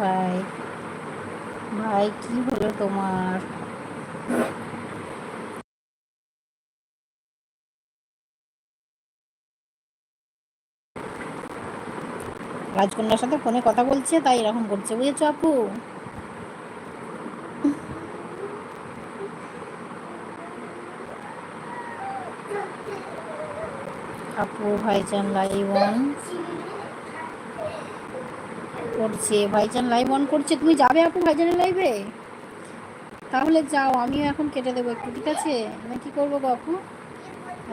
ভাই। ভাই, কি হলো তোমার? রাজকন্যার সাথে ফোনে কথা বলছে, তাই এরকম করছে, বুঝেছ আপু? আপু, ভাইজান লাইভ করছে, ভাইজান লাইভ অন করছে। তুমি যাবে আপু ভাইজানের লাইভে তাহলে যাও, আমিও এখন কেটে দেবো একটু, ঠিক আছে? আমি কি করব গো আপু?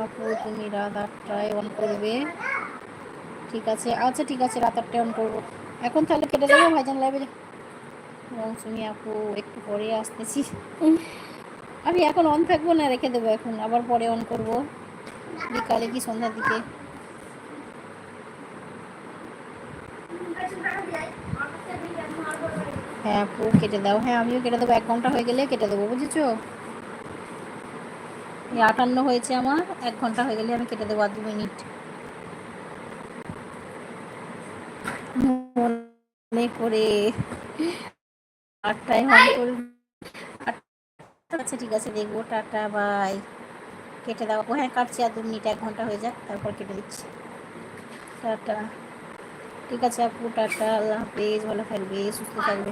আপু, তুমি রাত আটটায় অন করবে। ঠিক আছে আচ্ছা ঠিক আছে, রাত আটটায় অন করব। এখন তাহলে কেটে দেবো ভাইজান লাইভে তুমি আপু একটু পরে আসতেছি। আমি এখন অন থাকব না, রেখে দেবো এখন, আবার পরে অন করব। বিকালে কি সন্ধ্যার দিকে? হ্যাঁ আপু, কেটে দাও। হ্যাঁ আমিও কেটে দেবো। এক ঘণ্টা হয়ে গেলে কেটে দেবো, বুঝেছ? এই আটান্ন হয়েছে আমার, এক ঘণ্টা হয়ে গেলে আমি কেটে দেবো আর দু মিনিট। মনে করে আটটায় আচ্ছা ঠিক আছে, দেখব। Tata, bye. কেটে দাও। হ্যাঁ কাটছি আর দু মিনিট, এক ঘণ্টা হয়ে যাক, তারপর কেটে দিচ্ছি। টাটা। ঠিক আছে আপু টাটা আল্লাহ হাফেজ ভালো থাকবে সুস্থ থাকবে।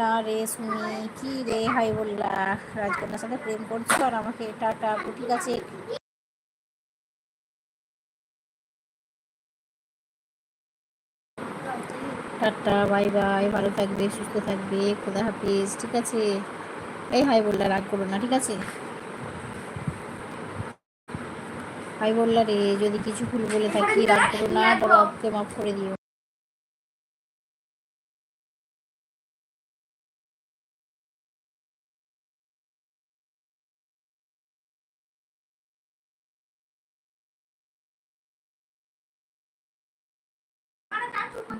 না রে শুনি কি রে হাই বললা। রাজকন্যার সাথে প্রেম করছ আর আমাকে টাটা আপু ঠিক আছে? টাটা, বাই বাই, ভালো থাকবে, সুস্থ থাকবে, খোদা হাফিজ, ঠিক আছে? এই হাই বললা, রাগ করো না, ঠিক আছে? হাই বললা রে, যদি কিছু ভুল বলে থাকি, রাগ করো না, বড় আপকে মাফ করে দিও।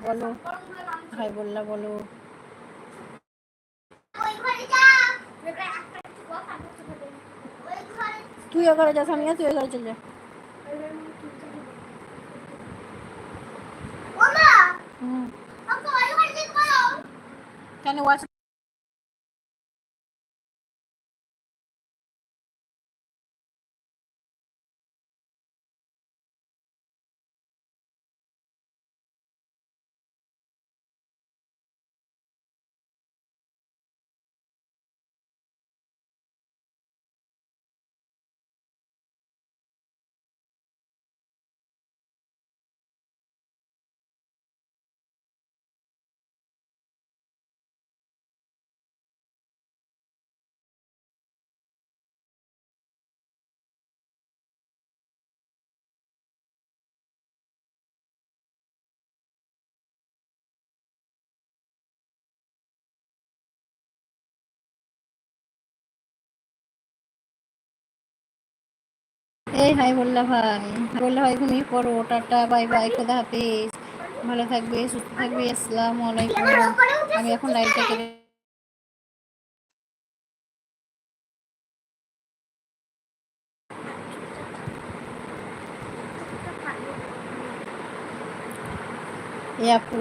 বলো ভাই বললা বলো। তুই ঘরে যাস আমি তুই ঘরে চলে যা। কেন ওয়াচ এই হাই বললা ভাই বললা ভাই ঘুমিয়ে পড়ো, টাটা, বাই বাই, খোদা হাফিজ। ভালো থাকবে, সুস্থ থাকবে, আসসালামু আলাইকুম। আমি এখন লাইভটা কেটে আপু।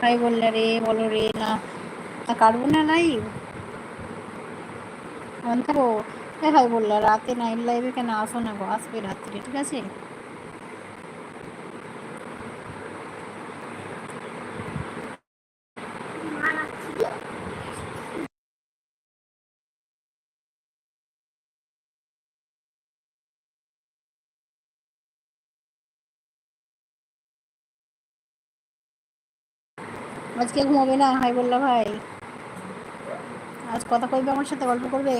হাই বললে রে, বলো রে, না। কাটবো না লাইভ নাই থাকব ভাই বলল, রাতে নাইট লাইভে কেন আসো না গো? আসবে রাত্রে, ঠিক আছে? আজকে ঘুমাবে না? হাই বললা ভাই আজ কথা কইবে আমার সাথে? গল্প করবে?